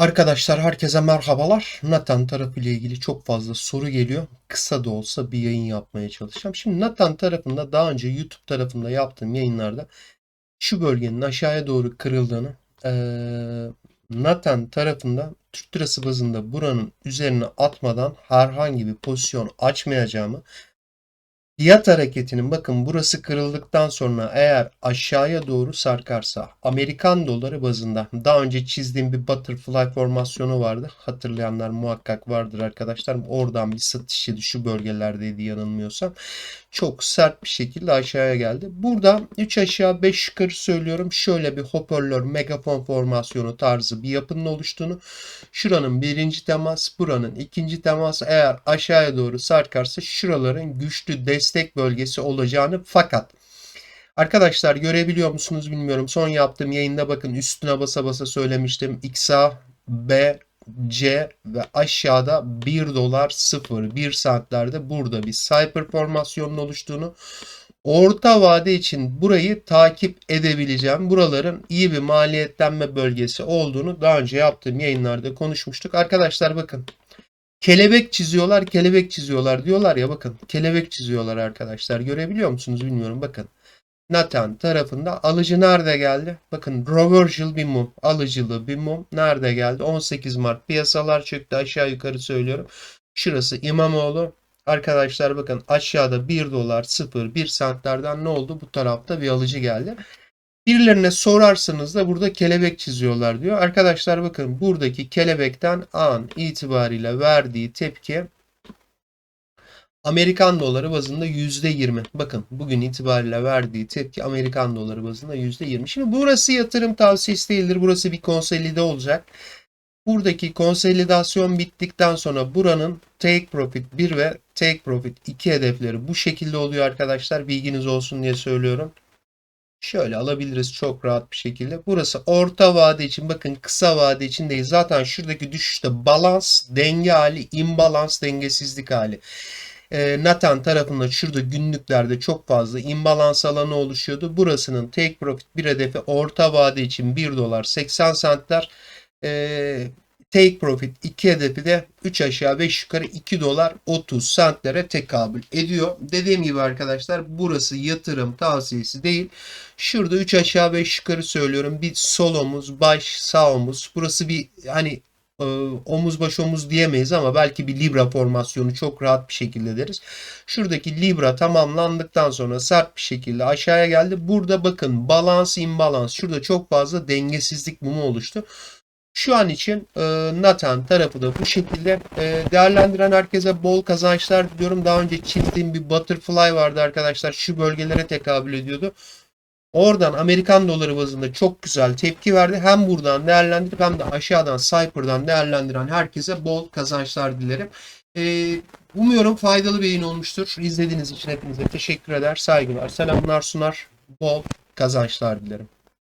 Arkadaşlar herkese merhabalar. Nathan tarafı ile ilgili çok fazla soru geliyor. Kısa da olsa bir yayın yapmaya çalışacağım. Şimdi Nathan tarafında daha önce YouTube tarafında yaptığım yayınlarda şu bölgenin aşağıya doğru kırıldığını eee Nathan tarafında Türk lirası bazında buranın üzerine atmadan herhangi bir pozisyon açmayacağımı Fiyat hareketinin bakın burası kırıldıktan sonra eğer aşağıya doğru sarkarsa Amerikan doları bazında daha önce çizdiğim bir butterfly formasyonu vardı. Hatırlayanlar muhakkak vardır arkadaşlar. Oradan bir satış yedi şu bölgelerdeydi yanılmıyorsam. Çok sert bir şekilde aşağıya geldi. Burada 3 aşağı 5 yukarı söylüyorum. Şöyle bir hoparlör megafon formasyonu tarzı bir yapının oluştuğunu. Şuranın birinci temas, buranın ikinci temas eğer aşağıya doğru sarkarsa şuraların güçlü destek bölgesi olacağını fakat Arkadaşlar görebiliyor musunuz bilmiyorum. Son yaptığım yayında bakın üstüne basa basa söylemiştim. XA, B, C ve aşağıda 1 dolar 0 1 saatlerde burada bir cyper formasyonun oluştuğunu orta vade için burayı takip edebileceğim. Buraların iyi bir maliyetlenme bölgesi olduğunu daha önce yaptığım yayınlarda konuşmuştuk. Arkadaşlar bakın kelebek çiziyorlar kelebek çiziyorlar diyorlar ya bakın kelebek çiziyorlar arkadaşlar görebiliyor musunuz bilmiyorum bakın. Nathan tarafında alıcı nerede geldi? Bakın reversal bir mum. Alıcılı bir mum. Nerede geldi? 18 Mart. Piyasalar çöktü. Aşağı yukarı söylüyorum. Şurası İmamoğlu. Arkadaşlar bakın aşağıda 1 dolar 0 1 santlerden ne oldu? Bu tarafta bir alıcı geldi. Birilerine sorarsanız da burada kelebek çiziyorlar diyor. Arkadaşlar bakın buradaki kelebekten an itibariyle verdiği tepki Amerikan doları bazında %20. Bakın bugün itibariyle verdiği tepki Amerikan doları bazında %20. Şimdi burası yatırım tavsiyesi değildir. Burası bir konsolide olacak. Buradaki konsolidasyon bittikten sonra buranın take profit 1 ve take profit 2 hedefleri bu şekilde oluyor arkadaşlar. Bilginiz olsun diye söylüyorum. Şöyle alabiliriz çok rahat bir şekilde. Burası orta vade için bakın kısa vade için değil. Zaten şuradaki düşüşte balans, denge hali, imbalans, dengesizlik hali e, Nathan tarafında şurada günlüklerde çok fazla imbalans alanı oluşuyordu. Burasının take profit bir hedefi orta vade için 1 dolar 80 centler. E, take profit 2 hedefi de 3 aşağı 5 yukarı 2 dolar 30 centlere tekabül ediyor. Dediğim gibi arkadaşlar burası yatırım tavsiyesi değil. Şurada 3 aşağı 5 yukarı söylüyorum. Bir sol omuz, baş, sağ omuz. Burası bir hani e, omuz baş omuz diyemeyiz ama belki bir Libra formasyonu çok rahat bir şekilde deriz. Şuradaki Libra tamamlandıktan sonra sert bir şekilde aşağıya geldi. Burada bakın balans imbalans. Şurada çok fazla dengesizlik mumu oluştu. Şu an için e, Nathan tarafı da bu şekilde e, değerlendiren herkese bol kazançlar diliyorum. Daha önce çizdiğim bir butterfly vardı arkadaşlar. Şu bölgelere tekabül ediyordu. Oradan Amerikan doları bazında çok güzel tepki verdi. Hem buradan değerlendirip hem de aşağıdan Cypher'dan değerlendiren herkese bol kazançlar dilerim. Ee, umuyorum faydalı bir yayın olmuştur. İzlediğiniz için hepinize teşekkür eder, saygılar, selamlar sunar, bol kazançlar dilerim.